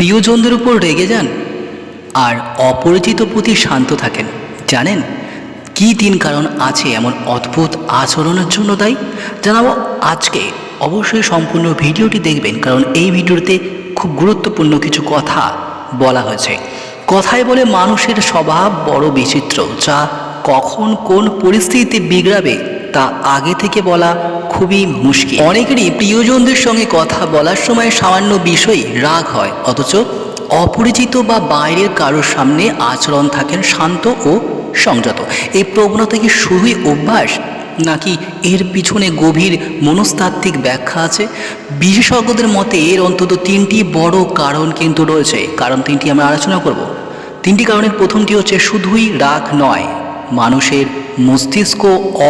প্রিয়জনদের উপর রেগে যান আর অপরিচিত প্রতি শান্ত থাকেন। জানেন কি তিন কারণ আছে এমন অদ্ভুত আচরণের জন্য দায়ী? জানাব আজকে। অবশ্যই সম্পূর্ণ ভিডিওটি দেখবেন কারণ এই ভিডিওতে খুব গুরুত্বপূর্ণ কিছু কথা বলা হয়েছে। কথায় বলে মানুষের স্বভাব বড় বিচিত্র, যা কখন কোন পরিস্থিতিতে বিগড়াবে তা আগে থেকে বলা খুবই মুশকিল। অনেকেরই প্রিয়জনদের সঙ্গে কথা বলার সময় সামান্য বিষয় রাগ হয়, অথচ অপরিচিত বা বাইরের কারোর সামনে আচরণ থাকেন শান্ত ও সংযত। এই প্রবণতা কি শুধুই অভ্যাস, নাকি এর পিছনে গভীর মনস্তাত্ত্বিক ব্যাখ্যা আছে? বিশেষজ্ঞদের মতে এর অন্তত তিনটি বড় কারণ কিন্তু রয়েছে। কারণ তিনটি আমরা আলোচনা করব। তিনটি কারণের প্রথমটি হচ্ছে শুধুই রাগ নয়। মানুষের মস্তিষ্ক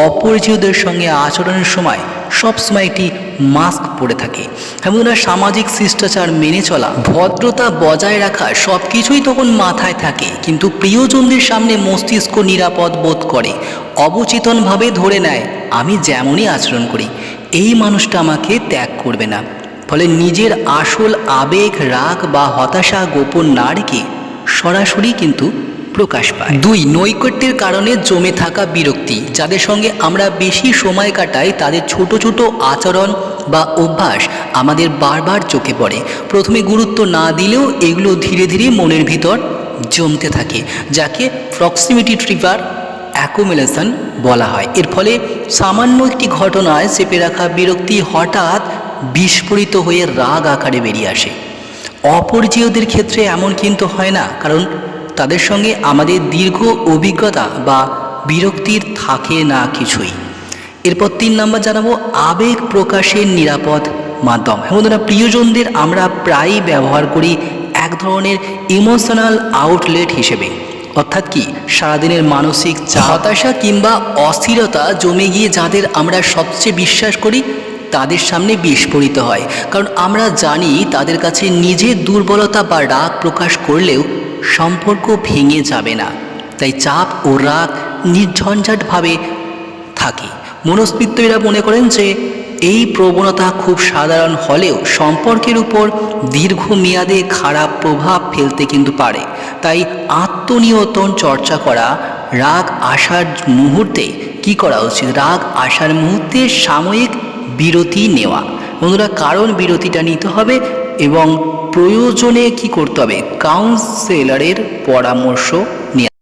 অপরিচিতদের সঙ্গে আচরণের সময় সবসময় একটি মাস্ক পরে থাকে। এমনরা সামাজিক শিষ্টাচার মেনে চলা, ভদ্রতা বজায় রাখা সব কিছুই তখন মাথায় থাকে। কিন্তু প্রিয়জনদের সামনে মস্তিষ্ক নিরাপদ বোধ করে, অবচেতনভাবে ধরে নেয়, আমি যেমনই আচরণ করি, এই মানুষটা আমাকে ত্যাগ করবে না। ফলে নিজের আসল আবেগ, রাগ বা হতাশা গোপন না রেখে সরাসরি কিন্তু প্রকাশ পায়। দুই, নৈকট্যের কারণে জমে থাকা বিরক্তি, যাদের সঙ্গে আমরা বেশি সময় কাটাই তাদের ছোট ছোট আচরণ বা অভ্যাস আমাদের বারবার চোখে পড়ে। প্রথমে গুরুত্ব না দিলেও এগুলো ধীরে ধীরে মনের ভিতর জমতে থাকে, যাকে প্রক্সিমিটি ট্রিগার অ্যাকুমুলেশন বলা হয়। এর ফলে সামান্য একটি ঘটনায় চেপে রাখা বিরক্তি হঠাৎ বিস্ফোরিত হয়ে রাগ আকারে বেরিয়ে আসে। অপরিচিতদের ক্ষেত্রে এমন কিন্তু হয় না, কারণ তাদের সঙ্গে আমাদের দীর্ঘ অভিজ্ঞতা বা বিরক্তির থাকে না কিছুই। এরপর তিন নম্বর জানাব, আবেগ প্রকাশের নিরাপদ মাধ্যম। হ্যাঁ বন্ধুরা, প্রিয়জনদের আমরা প্রায়ই ব্যবহার করি এক ধরনের ইমোশনাল আউটলেট হিসেবে। অর্থাৎ কি, সারাদিনের মানসিক হতাশা কিংবা অস্থিরতা জমে গিয়ে যাদের আমরা সবচেয়ে বিশ্বাস করি, তাদের সামনে বিস্ফোরিত হয়। কারণ আমরা জানি তাদের কাছে নিজের দুর্বলতা বা রাগ প্রকাশ করলেও সম্পর্ক ভেঙে যাবে না। তাই চাপ ও রাগ নির্ঝঞ্ঝাটভাবে থাকে। মনস্বিত্তরা মনে করেন যে, এই প্রবণতা খুব সাধারণ হলেও সম্পর্কের উপর দীর্ঘমেয়াদে খারাপ প্রভাব ফেলতে কিন্তু পারে। তাই আত্মনিয়ন্ত্রণ চর্চা করা, রাগ আসার মুহূর্তে কি করা উচিত? রাগ আসার মুহূর্তে সাময়িক বিরতি নেওয়া। বন্ধুরা, কারণ বিরতিটা নিতে হবে? এবং প্রয়োজনে কি করতে হবে? কাউন্সেলরের পরামর্শ নেওয়া